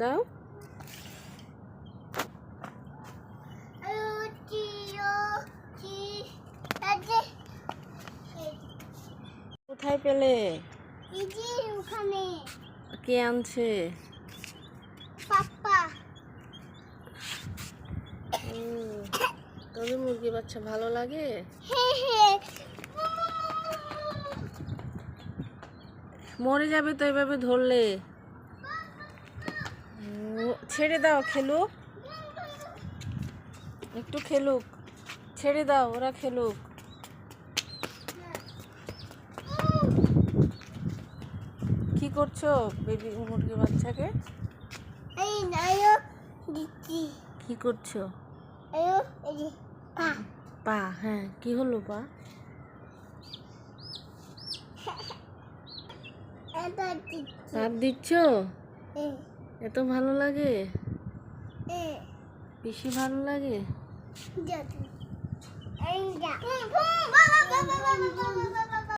দাও। কোথায় পেলে? ওখানে কে আনছে? পাপ্পা। তোদের মুরগি বাচ্চা ভালো লাগে? মরে যাবে তো এভাবে ধরলে। ছেড়ে দাও খেলুক। একটু খেলুক। ছেড়ে দাও ওরা খেলুক। কি করছ বেবি মুরগি বাচ্চাকে? কি করছ? পা। হ্যাঁ কি হলো পা? এটা দিচ্ছি। এত ভালো লাগে? বেশি ভালো লাগে?